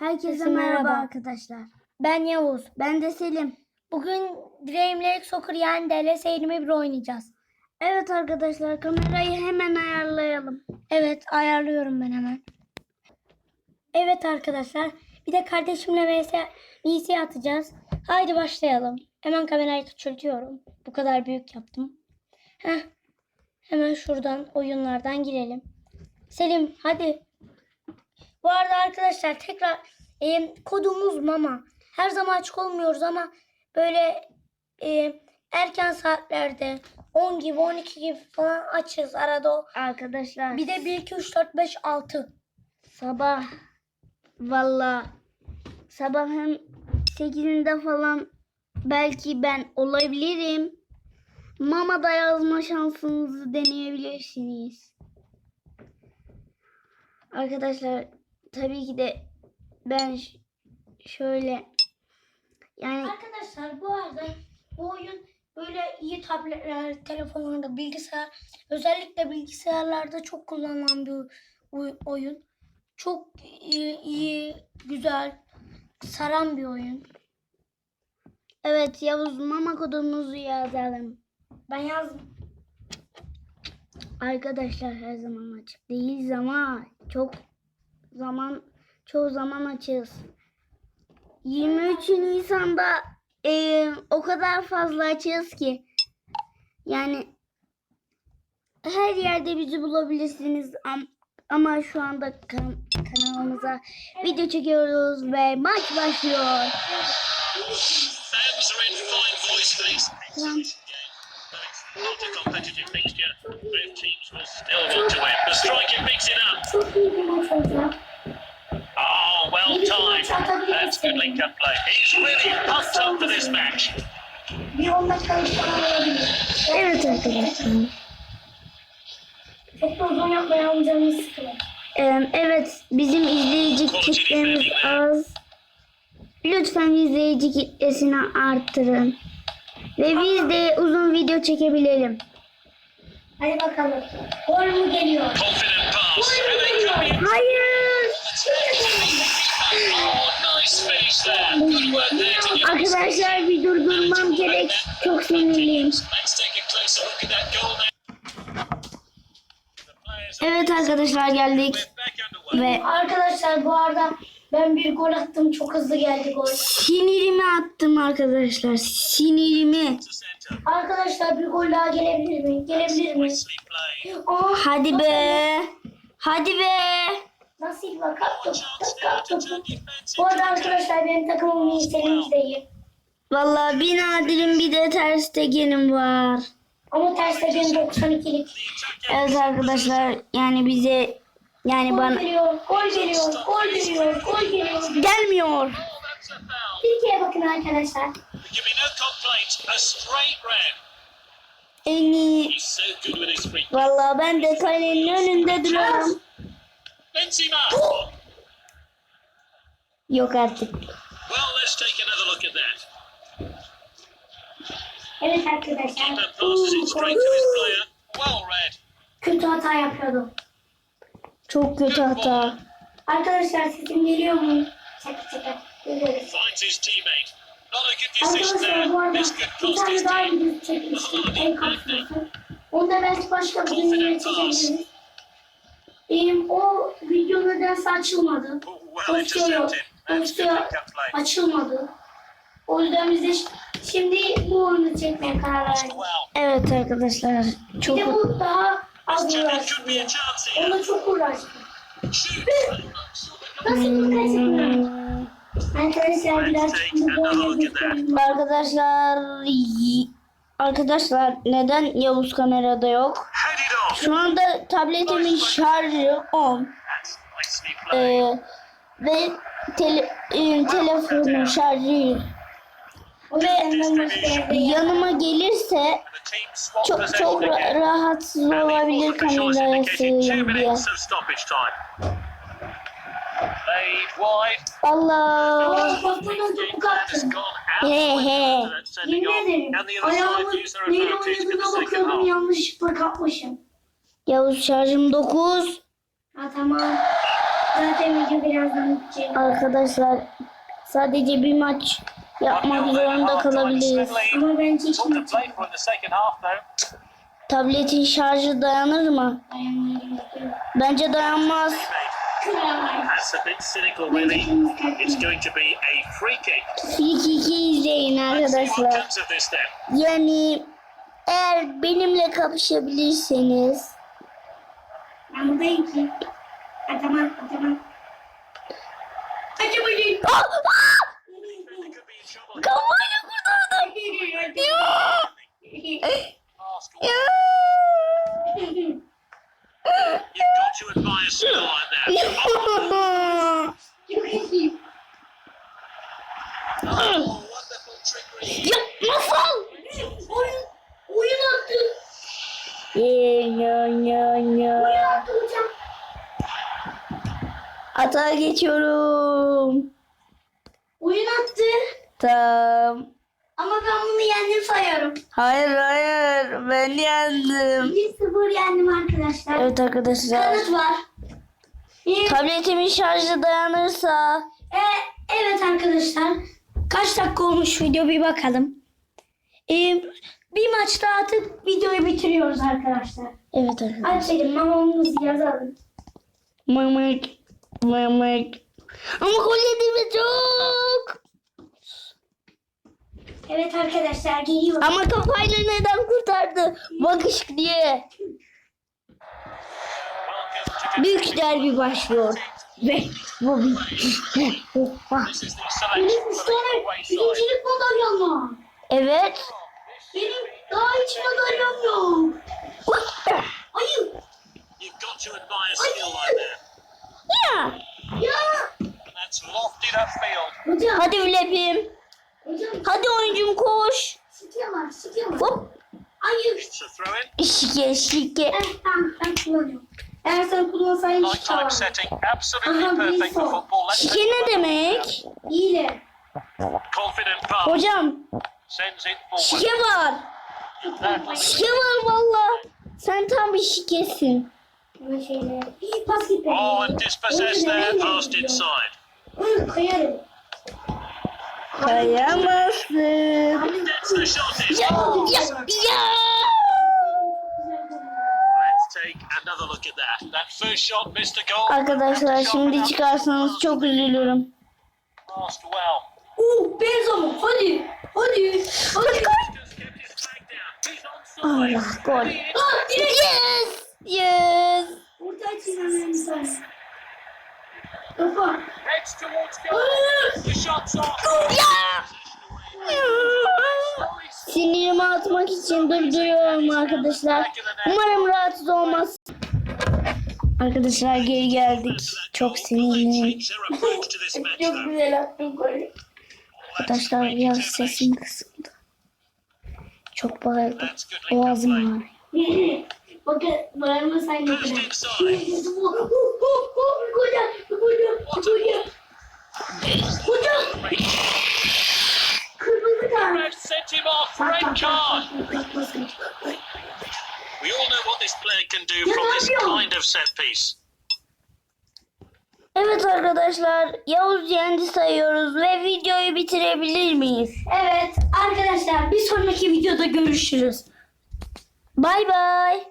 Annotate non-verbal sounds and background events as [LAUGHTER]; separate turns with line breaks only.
Herkese merhaba.
merhaba.
arkadaşlar.
Ben Yavuz.
Ben de Selim.
Bugün Dream League Soccer yani DLS 21 oynayacağız.
Evet arkadaşlar kamerayı hemen ayarlayalım.
Evet ayarlıyorum ben hemen. Evet arkadaşlar bir de kardeşimle vs VC atacağız. Haydi başlayalım. Hemen kamerayı küçültüyorum. Bu kadar büyük yaptım. Heh. Hemen şuradan oyunlardan girelim. Selim hadi. Bu arada arkadaşlar tekrar e, kodumuz mama. Her zaman açık olmuyoruz ama böyle e, erken saatlerde 10 gibi 12 gibi falan açız arada.
Arkadaşlar
Bir de 1 2 3 4 5 6.
sabah valla sabahın 8'inde falan belki ben olabilirim. Mama'da yazma şansınızı deneyebilirsiniz. Arkadaşlar tabii ki de ben şöyle yani
Arkadaşlar bu arada bu oyun böyle iyi tabletler, telefonlarda, bilgisayar özellikle bilgisayarlarda çok kullanılan bir oy- oyun. Çok iyi, iyi, güzel, saran bir oyun.
evet Yavuz Mama kodumuzu yazalım.
Ben yazdım.
Arkadaşlar her zaman açık değiliz ama çok zaman çoğu zaman açığız. 23 Nisan'da eee, o kadar fazla açığız ki yani her yerde bizi bulabilirsiniz am- ama şu anda kan- kanalımıza video çekiyoruz ve maç başlıyor.
Not a competitive fixture. Both teams will still want to win. The striker picks it up.
Çok iyi bir maç olacak.
Oh, well timed. That's good link up play. He's really pumped up for this match.
Bir 10 dakikalık falan olabilir.
Evet arkadaşlar.
Çok da uzun yapmayalım canımız sıkılır.
Ee, Evet, bizim izleyici kitlemiz az. Lütfen izleyici kitlesini arttırın. Ve biz de uzun video çekebilelim.
Hadi bakalım. Gol mü geliyor?
Hayır!
Oh,
Arkadaşlar bir durdurmam gerek. Çok sinirliyim. Evet arkadaşlar geldik. Ve
Arkadaşlar bu arada ben bir gol attım. Çok hızlı geldi gol.
sinirimi attım arkadaşlar. Sinirimi.
Arkadaşlar bir gol daha gelebilir mi? Gelebilir mi? Aa,
Hadi be. Hadi be.
nasıl bak attım.
turn defense
Bu arada arkadaşlar benim takımım iyi. Senin de iyi.
Vallahi bir Nadir'in bir de ters tekenim var.
Ama ters de benim 92'lik.
Evet arkadaşlar yani bize yani
Gol
bana
geliyor. Gol geliyor. Gol geliyor. Gol geliyor.
gelmiyor.
Foul.
Türkiye'ye bakın arkadaşlar.
En iyi. Vallahi ben de kalenin önünde duruyorum. Yok artık.
Evet arkadaşlar. Kötü hata yapıyordum.
Çok kötü hata.
Arkadaşlar sesim geliyor mu? Şaka şaka. Geliyoruz. Arkadaşlar bir
his
tane daha
team.
video çekmiştim. En kapsası. Onu da belki başka bir videoya çekebiliriz. Benim o video nedense açılmadı. Dosya
link up play.
açılmadı. O yüzden biz de şimdi bu oyunu çekmeye karar verdik.
Evet arkadaşlar.
Bir
Çok
de bu daha az uğraştı. Ona çok uğraştı. Nasıl bu kaçırmıyor? Arkadaşlar biraz
arkadaşlar arkadaşlar neden Yavuz kamerada yok? Şu anda tabletimin şarjı 10.
That's nicely played.
Ee, ve tele, e, telefonun şarjı
ya.
yanıma gelirse çok çok rahatsız olabilir sığayım diye.
Out
He he.
Yemin ederim. Ayağımın neyle oynadığına bakıyordum yanlışlıkla kapmışım.
Yavuz şarjım 9.
Ha tamam. Zaten video birazdan bitecek.
Arkadaşlar sadece bir maç yapmak zorunda kalabiliriz.
Ama
half, though.
Tabletin şarjı dayanır mı?
dayanmayabilir.
Bence dayanmaz.
That's a bit cynical, really. It's going to be a free kick.
Free kick'i izleyin arkadaşlar.
comes of this then.
Yani eğer benimle kapışabilirseniz
Ben buradayım ki.
Be in trouble.
Kafayla kurtardım.
Last
Ya!
To admire skill like that. Oh, wonderful trickery.
ya nasıl? [LAUGHS]
Oyun, oyun attı.
Ya ya ya
Oyun attı hocam.
Atağa geçiyorum.
Oyun attı.
Tamam.
Ama ben bunu yendim sayıyorum.
Hayır hayır ben yendim.
1-0 yendim arkadaşlar.
Evet arkadaşlar.
Kanıt var.
Tabletimin şarjı dayanırsa.
e, evet arkadaşlar. Kaç dakika olmuş video bir bakalım. Ee, bir maç daha atıp videoyu bitiriyoruz arkadaşlar.
Evet arkadaşlar.
Açalım mamamızı yazalım.
Mamak. Mamak. Ama gol yediğimiz çok.
Evet arkadaşlar geliyor.
Ama kafayla neden kurtardı? Bakış diye. Büyük derbi başlıyor. Ve bu
Benim
side.
birincilik madalyam var.
Evet.
Benim daha hiç madalyam yok.
That.
Ya.
Ya.
Hadi Vlep'im. Hadi oyuncum koş.
Şike var. Şike var.
Hop. Şike şike.
Evet tamam ben kullanıyorum. Eğer sen kullansaydın şike var. Aha,
Şike ne demek?
Pass.
Hocam şike var. Şike var valla. Sen tam bir şikesin.
Böyle şeyler. İyi pas gitti.
Oh, and dispossessed there, passed inside.
Kayarım.
Kayamazsın. Ya ya ya.
Let's take another look at that. That first shot missed the goal.
Arkadaşlar şimdi çıkarsanız çok üzülürüm.
Uh, Benzema hadi. Hadi. Hadi.
Allah gol. Yes. Yes.
Orta açın hemen saniye. Kafa.
Heads towards goal. The shot's off.
Ya. Sinirimi atmak için durduruyorum arkadaşlar. Umarım rahatsız olmaz. Arkadaşlar geri geldik. Çok sinirliyim.
Çok güzel attın golü.
Arkadaşlar biraz sesim kısıldı. Çok bağırdı.
That's good link up
Boğazım ağrıyor.
Bakın bağırma sen de [LAUGHS] Bırak.
inside.
Hocam. Kırmızı kart.
Sent him off. Red card. We all know what this player can do from this kind of set piece.
Evet arkadaşlar Yavuz yendi sayıyoruz ve videoyu bitirebilir miyiz?
Evet arkadaşlar bir sonraki videoda görüşürüz.
Bay bay.